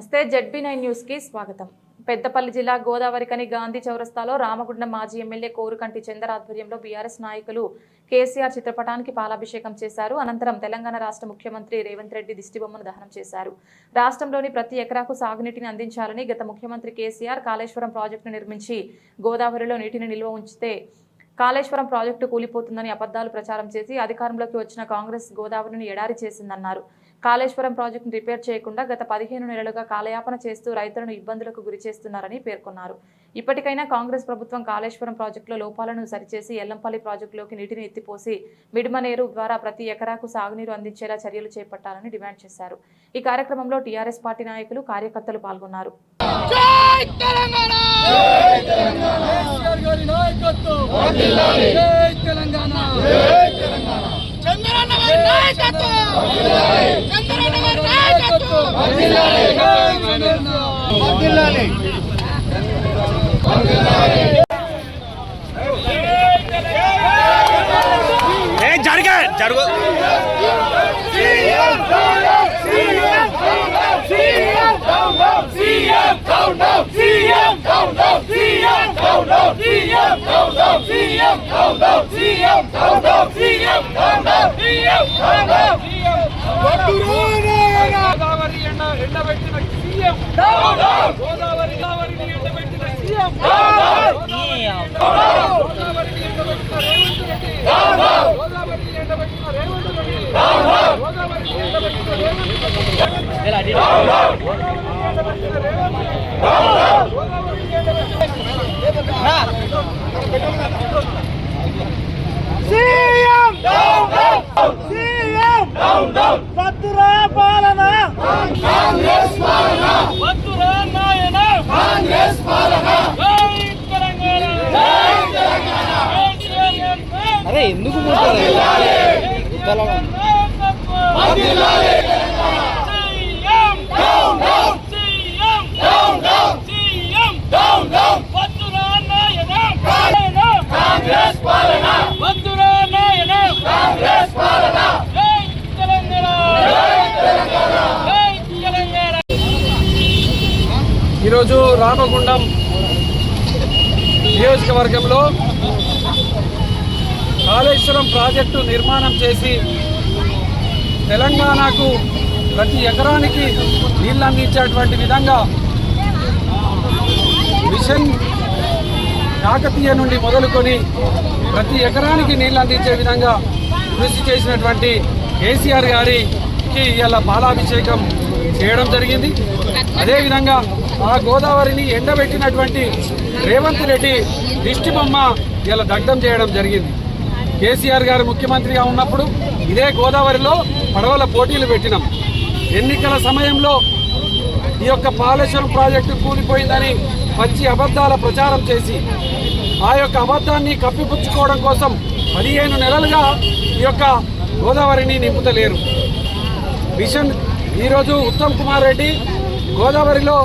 నమస్తే ZB nine న్యూస్కి స్వాగతం. పెద్దపల్లి జిల్లా గోదావరికని గాంధీ చౌరస్తాలో రామగుండం మాజీ ఎమ్మెల్యే కోరుకంటి చందర్ ఆధ్వర్యంలో బీఆర్ఎస్ నాయకులు కేసీఆర్ చిత్రపటానికి పాలాభిషేకం చేశారు. అనంతరం తెలంగాణ రాష్ట్ర ముఖ్యమంత్రి రేవంత్ రెడ్డి దిష్టిబొమ్మను దహనం చేశారు. రాష్ట్రంలోని ప్రతి ఎకరాకు సాగునీటిని అందించాలని గత ముఖ్యమంత్రి కేసీఆర్ కాళేశ్వరం ప్రాజెక్టును నిర్మించి గోదావరిలో నీటిని నిల్వ ఉంచితే కాళేశ్వరం ప్రాజెక్టు కూలిపోతుందని అబద్దాలు ప్రచారం చేసి అధికారంలోకి వచ్చిన కాంగ్రెస్ గోదావరిని ఎడారి చేసిందన్నారు. కాళేశ్వరం ప్రాజెక్టును రిపేర్ చేయకుండా గత పదిహేను నెలలుగా కాలయాపన చేస్తూ రైతులను ఇబ్బందులకు గురి చేస్తున్నారని పేర్కొన్నారు. ఇప్పటికైనా కాంగ్రెస్ ప్రభుత్వం కాళేశ్వరం ప్రాజెక్టులో లోపాలను సరిచేసి ఎల్లంపల్లి ప్రాజెక్టులోకి నీటిని ఎత్తిపోసి మిడిమనేరు ద్వారా ప్రతి ఎకరాకు సాగునీరు అందించేలా చర్యలు చేపట్టాలని డిమాండ్ చేశారు. ఈ కార్యక్రమంలో టీఆర్ఎస్ పార్టీ నాయకులు కార్యకర్తలు పాల్గొన్నారు. నాయకత్వం జై తెలంగాణ. చంద్రన్న గారి నాయకత్వం. చంద్రన్న గారి నాయకత్వం. వర్ధిల్లాలి ఏ జరగా జరుగు. గోదావరి ఎండ ఎండబెట్టిన సీఎం గోదావరి గోదావరిని ఎండబెట్టిన సీఎం గోదావరిని ఎండబెట్టిన రేవంత్ రెడ్డి గోదావరిని ఎండబెట్టిన రేవంత్ రెడ్డి గోదావరిని ఎండబెట్టిన రేవంత్ రెడ్డి సీఎం సీఎం వద్దురా పాలన కాంగ్రెస్ పాలన వద్దురా నాయన కాంగ్రెస్ పాలన జై తెలంగాణ జై తెలంగాణ అరే ఎందుకు కాంగ్రెస్ పాలన వద్దురా నాయన కాంగ్రెస్ పాలన ఈరోజు రామగుండం నియోజకవర్గంలో కాళేశ్వరం ప్రాజెక్టు నిర్మాణం చేసి తెలంగాణకు ప్రతి ఎకరానికి నీళ్ళు అందించేటువంటి విధంగా మిషన్ కాకతీయ నుండి మొదలుకొని ప్రతి ఎకరానికి నీళ్ళు అందించే విధంగా కృషి చేసినటువంటి కేసీఆర్ గారికి ఇలా పాలాభిషేకం చేయడం జరిగింది. అదేవిధంగా ఆ గోదావరిని ఎండబెట్టినటువంటి రేవంత్ రెడ్డి దిష్టిబొమ్మ ఇలా దగ్ధం చేయడం జరిగింది. కేసీఆర్ గారు ముఖ్యమంత్రిగా ఉన్నప్పుడు ఇదే గోదావరిలో పడవల పోటీలు పెట్టినాం. ఎన్నికల సమయంలో ఈ యొక్క పాలేశ్వరం ప్రాజెక్టు కూలిపోయిందని పచ్చి అబద్ధాల ప్రచారం చేసి ఆ యొక్క అబద్ధాన్ని కప్పిపుచ్చుకోవడం కోసం పదిహేను నెలలుగా ఈ యొక్క గోదావరిని నింపుతలేరు. మిషన్ ఈరోజు ఉత్తమ్ కుమార్ రెడ్డి గోదావరిలో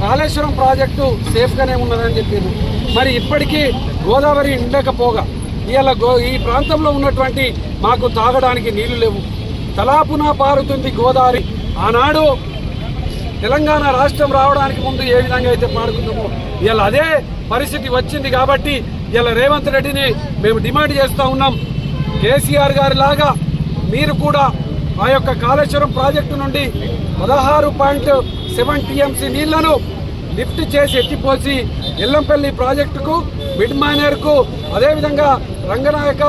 కాళేశ్వరం ప్రాజెక్టు సేఫ్గానే ఉన్నదని చెప్పింది మరి ఇప్పటికీ గోదావరి ఉండకపోగా ఇలా గో ఈ ప్రాంతంలో ఉన్నటువంటి మాకు తాగడానికి నీళ్ళు లేవు. తలాపున పారుతుంది గోదావరి. ఆనాడు తెలంగాణ రాష్ట్రం రావడానికి ముందు ఏ విధంగా అయితే పాడుకుందామో ఇలా అదే పరిస్థితి వచ్చింది కాబట్టి ఇలా రేవంత్ రెడ్డిని మేము డిమాండ్ చేస్తూ ఉన్నాం. కేసీఆర్ గారి లాగా మీరు కూడా ఆ యొక్క కాళేశ్వరం ప్రాజెక్టు నుండి పదహారు పాయింట్ సెవెన్ టీఎంసీ నీళ్ళను లిఫ్ట్ చేసి ఎత్తిపోసి ఎల్లంపల్లి ప్రాజెక్టుకు మిడ్ మైనర్కు అదేవిధంగా రంగనాయక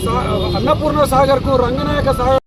సా- అన్నపూర్ణ సాగర్కు రంగనాయక సాగర్